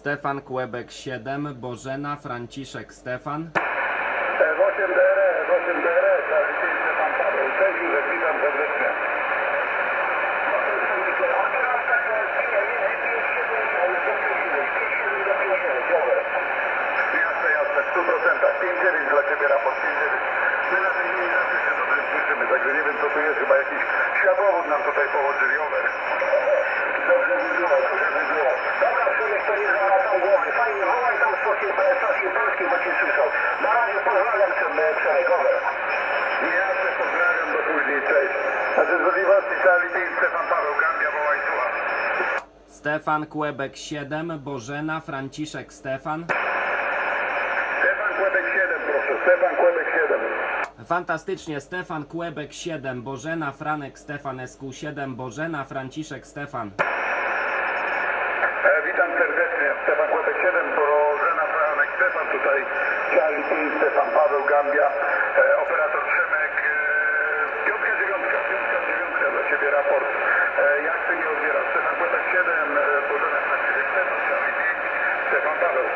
Stefan Kłebek 7, Bożena Franciszek Stefan. F8 DR, F8 DR, Charlie 5 Stefan Paweł. Józef, witam serdecznie. Jasne, jasne, w 100%. 5-9 dla Ciebie raport, 5-9. My na tej linii zawsze się dobrze słyszymy, także nie wiem co tu jest, chyba jakiś światłowód nam tutaj położyli, over. Dobrze by było, dobrze by było. Dobra, człowiek to nie załatał głowy. Fajnie, wołaj tam stację, stację polskiej, bo Cię słyszał. Na razie pozdrawiam Cię, Przemek, over. Jasne, pozdrawiam, do później, cześć. A to z możliwości Charlie 5, Stefan Paweł, Gambia, wołaj, słucham. Stefan Kłebek 7, Bożena Franciszek Stefan. Stefan Kłebek 7, proszę, Stefan Kłebek 7. Fantastycznie, Stefan Kłebek 7, Bożena Franek Stefan SQ7, Bożena Franciszek Stefan. E, witam serdecznie, Stefan Kłebek 7, Bożena Franek, Stefan tutaj, Charlie 5, Stefan Paweł, Gambia, e, operator Przemek, e, piątka dziewiątka, piątka dziewiątka dla Ciebie raport. E, jak Ty nie odbierasz? Stefan Kłebek 7, e, Bożena Franciszek, Stefan, Charlie 5, Stefan Paweł.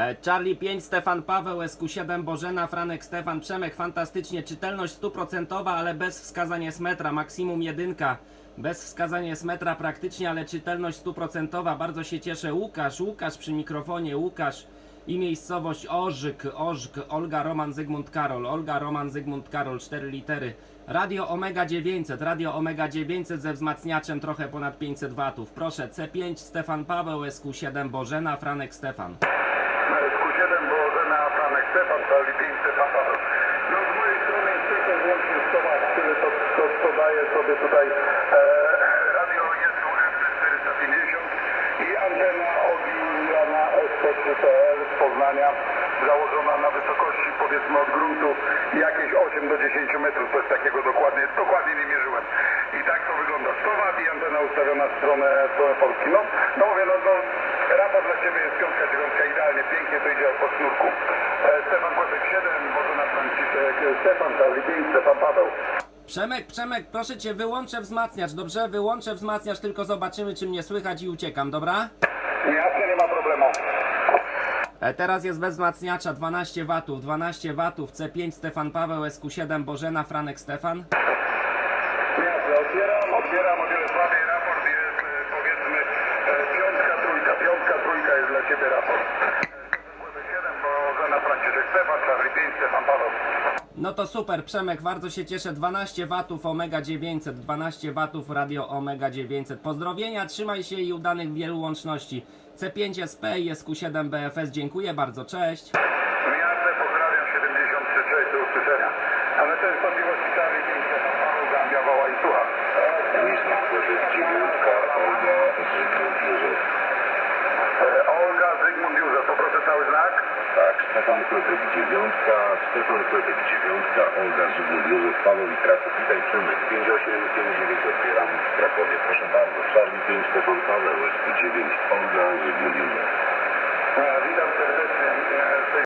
E, Charlie 5, Stefan Paweł, SQ7, Bożena, Franek, Stefan, Przemek, fantastycznie, czytelność stuprocentowa, ale bez wskazania z metra, maksimum jedynka, bez wskazania z metra praktycznie, ale czytelność stuprocentowa, bardzo się cieszę, Łukasz, Łukasz przy mikrofonie, Łukasz i miejscowość Orzyk, Orzk, Olga, Roman, Zygmunt, Karol, Olga, Roman, Zygmunt, Karol, 4 litery, Radio Omega 900, Radio Omega 900 ze wzmacniaczem trochę ponad 500 watów, proszę, C5, Stefan Paweł, SQ7, Bożena, Franek, Stefan. Q7, Bożena, Franek, Stefan, Charlie 5, Stefan Paweł. No z mojej strony jest tylko i wyłącznie 100 W, tyle to, to, to daje sobie tutaj e, radio Jesu FC450 i antena odbijana SP3PL z Poznania, założona na wysokości powiedzmy od gruntu jakieś 8 do 10 metrów, coś takiego dokładnie, dokładnie nie mierzyłem. I tak to wygląda. 100 W ustawiona w stronę, w stronę Polski. No, no mówię, no, no raport dla Ciebie jest piątka, dziewiątka, idealnie, pięknie to idzie po sznurku. E, Stefan Kłepek 7, Bożena Franciszek, e, Stefan Charlie 5, Stefan Paweł. Przemek, Przemek, proszę cię, wyłączę wzmacniacz, dobrze? Wyłączę wzmacniacz, tylko zobaczymy, czy mnie słychać i uciekam, dobra? Jasne, nie ma problemu. E, teraz jest bez wzmacniacza, 12 watów, 12 watów, C5, Stefan Paweł, SQ7, Bożena, Franek, Stefan. Odbieram, odbieram o wiele słabiej. Raport jest e, powiedzmy e, piątka, trójka, piątka, trójka jest dla Ciebie raport. Kłepek 7, Bożena Franciszek, Stefan Charlie 5, Stefan Paweł. No to super, Przemek, bardzo się cieszę, 12 watów, Omega 900, 12 watów, radio Omega 900. Pozdrowienia, trzymaj się i udanych wielu łączności. C5SP i SQ7 BFS, dziękuję bardzo, cześć. Jasne, pozdrawiam 73, cześć, do usłyszenia. Ale to jest 5, Stefan Paweł, Gambia, woła i słucha. Mieszka Kłebek 9, Olga Zygmunt Józef. E, Olga, Zygmunt Józef, poproszę cały znak. Tak, Stefan Kłebek 9, Stefan Kłebek 9, Olga Zygmunt Józef, Paweł i Kraków. Witaj Przemek, 5859 odbieram w Krakowie. Proszę bardzo, Charlie 5, Stefan Paweł, SQ9, Olga Zygmunt Józef. E, Witam serdecznie. E,